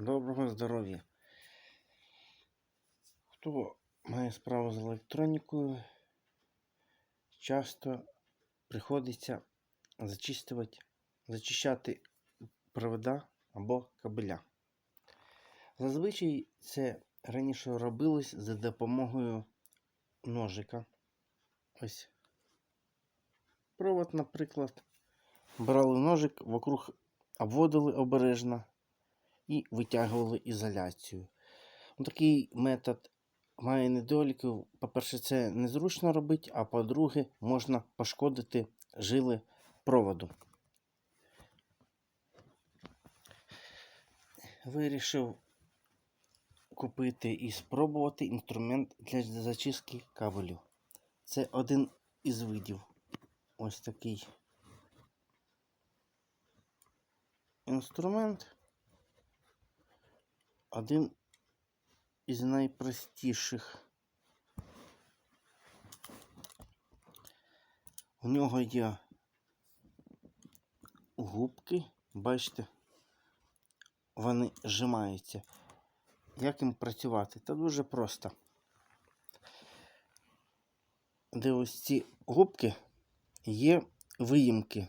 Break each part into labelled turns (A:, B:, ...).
A: Доброго здоров'я. Хто має справу з електронікою, часто приходиться зачистувати, зачищати провода або кабеля. Зазвичай це раніше робилось за допомогою ножика. Ось провод, наприклад. Брали ножик, вокруг обводили обережно і витягували ізоляцію. Ну, Такий метод має недоліки. По-перше, це незручно робити, а по-друге, можна пошкодити жили проводу. Вирішив купити і спробувати інструмент для зачистки кабелю. Це один із видів. Ось такий інструмент. Один із найпростіших. У нього є губки, бачите, вони зжимаються. Як їм працювати? Та дуже просто. Де ось ці губки є виїмки.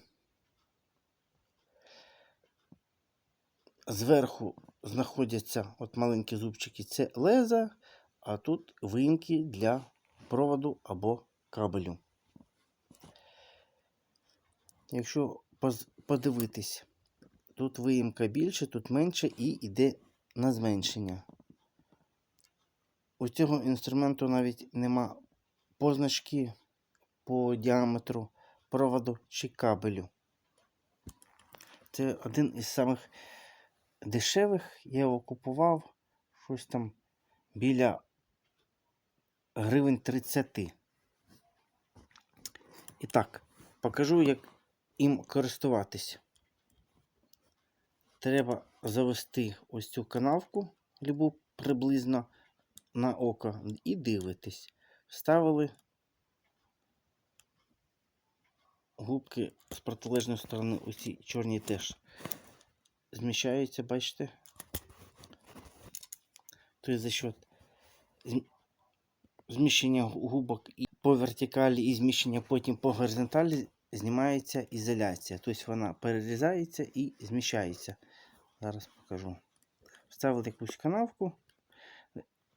A: Зверху знаходяться от маленькі зубчики, це леза, а тут виїмки для проводу або кабелю. Якщо подивитись, тут виїмка більше, тут менше і йде на зменшення. У цього інструменту навіть нема позначки по діаметру проводу чи кабелю. Це один із самих дешевих. Я його купував щось там біля гривень 30. І так, покажу, як їм користуватися. Треба завести ось цю канавку, любу приблизно на око, і дивитись. Вставили губки з протилежної сторони, усі чорні теж зміщаються, бачите? Тобто за счет зміщення губок по вертикалі і зміщення потім по горизонталі знімається ізоляція. Тобто вона перерізається і зміщається. Зараз покажу. Вставили якусь канавку.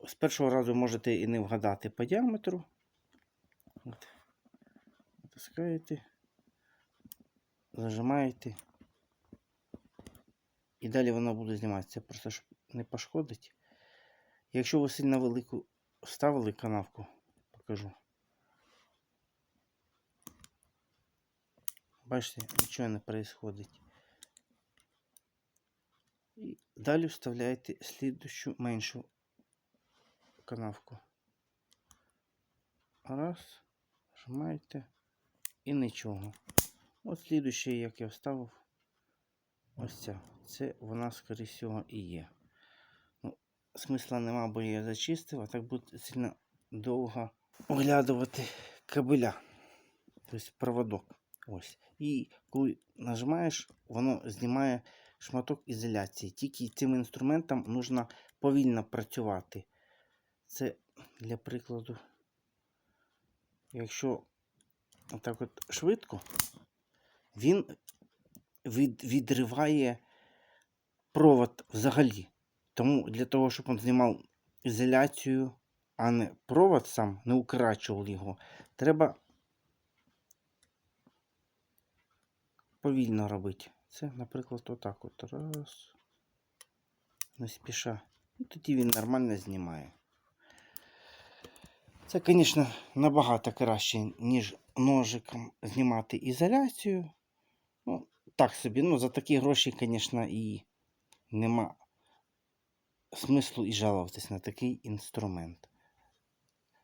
A: З першого разу можете і не вгадати по діаметру. Натискаєте, зажимаєте. І далі воно буде зніматися, просто щоб не пошкодить. Якщо ви сильно велику вставили канавку, покажу. Бачите, нічого не відбувається. І далі вставляєте слідущу меншу канавку. Раз, нажимаєте і нічого. От слідуще, як я вставив, ось ця. Це вона, скоріше всього, і є. Ну, смисла нема, бо я зачистив, а так буде сильно довго оглядувати кабеля. Тобто проводок. Ось. І коли нажимаєш, воно знімає шматок ізоляції. Тільки цим інструментом потрібно повільно працювати. Це для прикладу. Якщо отак от швидко, він від, відриває провод взагалі. Тому для того, щоб він знімав ізоляцію, а не провод сам, не украчував його, треба повільно робити. Це, наприклад, отак от. Раз. Не спіша. І тоді він нормально знімає. Це, звісно, набагато краще, ніж ножиком знімати ізоляцію. Ну, так собі, ну, за такі гроші, звісно, і нема смислу і жалуватись на такий інструмент.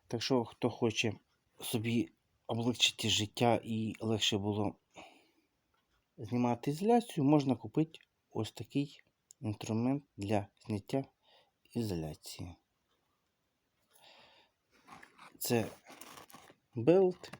A: Так що, хто хоче собі облегчити життя і легше було знімати ізоляцію, можна купити ось такий інструмент для зняття ізоляції. Це белт